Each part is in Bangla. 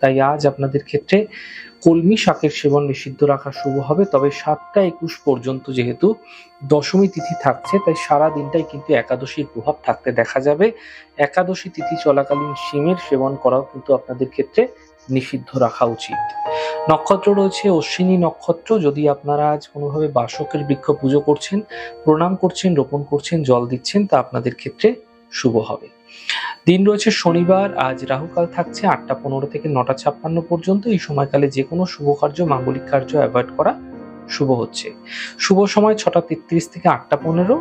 তাই আজ আপনাদের ক্ষেত্রে কলমি শাকের সেবন নিষিদ্ধ রাখা শুভ হবে। তবে সাতটা একুশ পর্যন্ত যেহেতু দশমী তিথি থাকছে, তাই সারা দিনটাই কিন্তু একাদশীর প্রভাব থাকতে দেখা যাবে। একাদশী তিথি চলাকালীন শিমের সেবন করাও কিন্তু আপনাদের ক্ষেত্রে নিষিদ্ধ রাখা উচিত। নক্ষত্র রয়েছে অশ্বিনী নক্ষত্র। যদি আপনারা আজ কোনোভাবে বাসকের বৃক্ষ পুজো করছেন, প্রণাম করছেন, রোপণ করছেন, জল দিচ্ছেন, তা আপনাদের ক্ষেত্রে শুভ হবে। দিন রয়েছে শনিবার, আজ রাহুকাল থাকছে আটটা পনেরো থেকে নটা ছাপ্পান্ন পর্যন্ত। এই সময়কালে যে কোনো শুভ কার্য, মাঙ্গলিক কার্য অ্যাভয়েড করা শুভ হচ্ছে। শুভ সময় ছটা তেত্রিশ থেকে আটটা পনেরো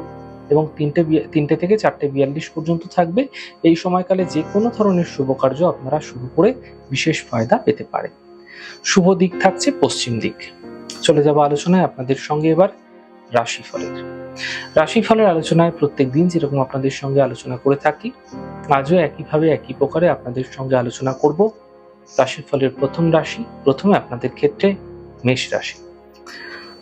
এবং তিনটে তিনটে থেকে চারটে বিয়াল্লিশ পর্যন্ত থাকবে। এই সময়কালে যে কোনো ধরনের শুভ কার্য আপনারা শুরু করে বিশেষ ফায়দা পেতে পারেন। শুভ দিক থাকছে পশ্চিম দিক। চলে যাব আলোচনায় আপনাদের সঙ্গে এবার রাশিফলের। রাশিফলের আলোচনায় প্রত্যেক দিন যেরকম আপনাদের সঙ্গে আলোচনা করে থাকি, আজও একইভাবে একই প্রকারে আপনাদের সঙ্গে আলোচনা করব। রাশিফলের প্রথম রাশি, প্রথমে আপনাদের ক্ষেত্রে মেষ রাশি।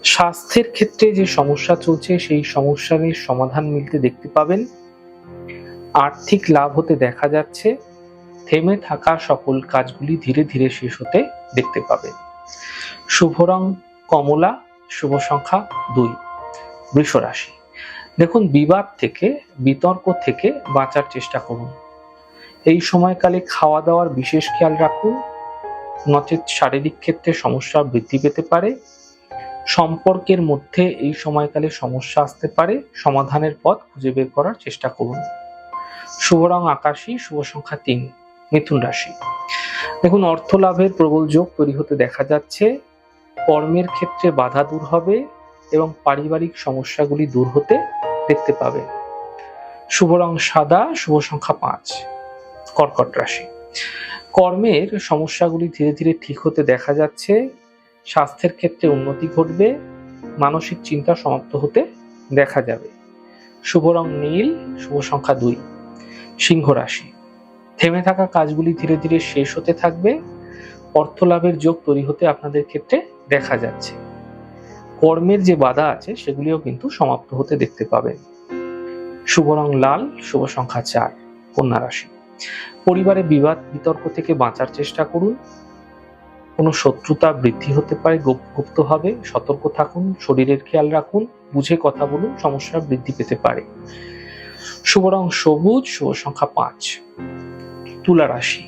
স্বাস্থ্যের ক্ষেত্রে যে সমস্যা চলছে, সেই সমস্যার সমাধান মিলতে দেখতে পাবেন। আর্থিক লাভ হতে দেখা যাচ্ছে। থেমে থাকা সকল কাজগুলি ধীরে ধীরে শেষ হতে দেখতে পাবেন। শুভ রং কমলা, শুভ সংখ্যা দুই। বৃষ রাশি দেখুন, বিবাদ থেকে, বিতর্ক থেকে বাঁচার চেষ্টা করুন। এই সময়কালে খাওয়া দাওয়ার বিশেষ খেয়াল রাখুন। নচেত শারীরিক ক্ষেত্রে সমস্যা বৃদ্ধি পেতে পারে। সম্পর্কের মধ্যে এই সময়কালে সমস্যা আসতে পারে। সমাধানের পথ খুঁজে বের করার চেষ্টা করুন। শুভ রং আকাশী, শুভ সংখ্যা তিন, মিথুন রাশি। দেখুন অর্থ লাভের প্রবল যোগ তৈরি হতে দেখা যাচ্ছে। কর্মের ক্ষেত্রে বাধা দূর হবে। এবং পারিবারিক সমস্যাগুলি দূর হতে দেখতে পাবে। শুভ রং সাদা, শুভ সংখ্যা পাঁচ, কর্কট রাশি। কর্মের সমস্যাগুলি ধীরে ধীরে ঠিক হতে দেখা যাচ্ছে, স্বাস্থ্যের ক্ষেত্রে উন্নতি ঘটবে, মানসিক চিন্তা সমাপ্ত হতে দেখা যাবে। শুভ রং নীল, শুভ সংখ্যা দুই, সিংহ রাশি। থেমে থাকা কাজগুলি ধীরে ধীরে শেষ হতে থাকবে অর্থ লাভের যোগ তৈরি হতে আপনাদের ক্ষেত্রে দেখা যাচ্ছে। কর্মের যে বাধা আছে, সেগুলিও কিন্তু সমাপ্ত হতে দেখতে পাবেন শুভ রং লাল, শুভ সংখ্যা চার, কন্যা রাশি। পরিবারে বিবাদ, বিতর্ক থেকে বাঁচার চেষ্টা করুন। কোনো শত্রুতা বৃদ্ধি হতে পারে, গুপ- গুপ্তভাবে সতর্ক থাকুন, শরীরের খেয়াল রাখুন, বুঝে কথা বলুন, সমস্যা বৃদ্ধি পেতে পারে। শুভ রং সবুজ, শুভ সংখ্যা পাঁচ, তুলা রাশি।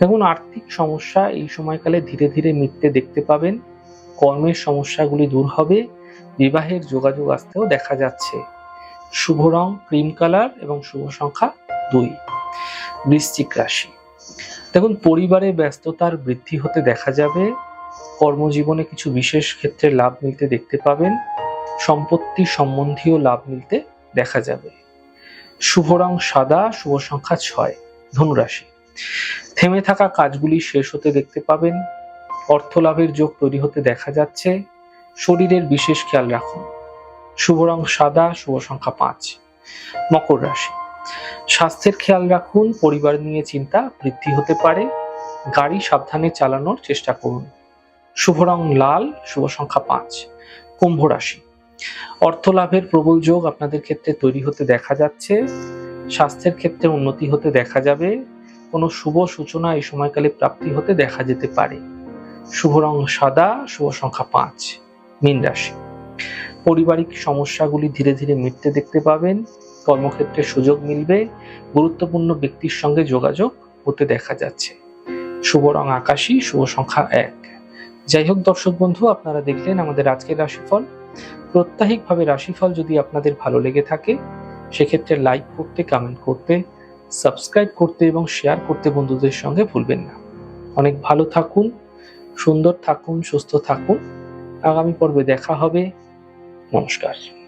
দেখুন, আর্থিক সমস্যা এই সময়কালে ধীরে ধীরে মিটতে দেখতে পাবেন। কর্মের সমস্যাগুলি দূর হবে, বিবাহের যোগাযোগ আসতেও দেখা যাচ্ছে। শুভ রং, ক্রিম কালার এবং শুভ সংখ্যা দুই। বৃশ্চিক রাশি। দেখুন, পরিবারে ব্যস্ততার বৃদ্ধি হতে দেখা যাবে। কর্মজীবনে কিছু বিশেষ ক্ষেত্রে লাভ মিলতে দেখতে পাবেন। সম্পত্তি সম্বন্ধীয় লাভ মিলতে দেখা যাবে। শুভ রং সাদা, শুভ সংখ্যা ছয়, ধনুরাশি। থেমে থাকা কাজগুলি শেষ হতে দেখতে পাবেন। অর্থ লাভের যোগ তৈরি হতে দেখা যাচ্ছে। শরীরের বিশেষ খেয়াল রাখুন। শুভ রং সাদা, শুভ সংখ্যা পাঁচ। মকর রাশি। স্বাস্থ্যের খেয়াল রাখুন, পরিবার নিয়ে চিন্তা বৃদ্ধি হতে পারে। গাড়ি সাবধানে চালানোর চেষ্টা করুন। শুভ রং লাল, শুভ সংখ্যা পাঁচ। কুম্ভ রাশি। অর্থ লাভের প্রবল যোগ আপনাদের ক্ষেত্রে তৈরি হতে দেখা যাচ্ছে। স্বাস্থ্যের ক্ষেত্রে উন্নতি হতে দেখা যাবে। কোনো শুভ সূচনা এই সময়কালে প্রাপ্তি হতে দেখা যেতে পারে। শুভ রং সাদা, শুভ সংখ্যা পাঁচ, মীন রাশি। পারিবারিক সমস্যাগুলি ধীরে ধীরে মিটতে দেখতে পাবেন, কর্মক্ষেত্রে সুযোগ মিলবে, গুরুত্বপূর্ণ ব্যক্তির সঙ্গে যোগাযোগ হতে দেখা যাচ্ছে। শুভ রং আকাশী, শুভ সংখ্যা এক। যাই হোক দর্শক বন্ধু, আপনারা দেখলেন আমাদের আজকের রাশিফল। প্রত্যাহিকভাবে রাশিফল যদি আপনাদের ভালো লেগে থাকে, সেক্ষেত্রে লাইক করতে, কমেন্ট করতে, সাবস্ক্রাইব করতে এবং শেয়ার করতে বন্ধুদের সঙ্গে ভুলবেন না। অনেক ভালো থাকুন সুন্দর থাকুন সুস্থ থাকুন। আগামী পর্বে দেখা হবে। নমস্কার।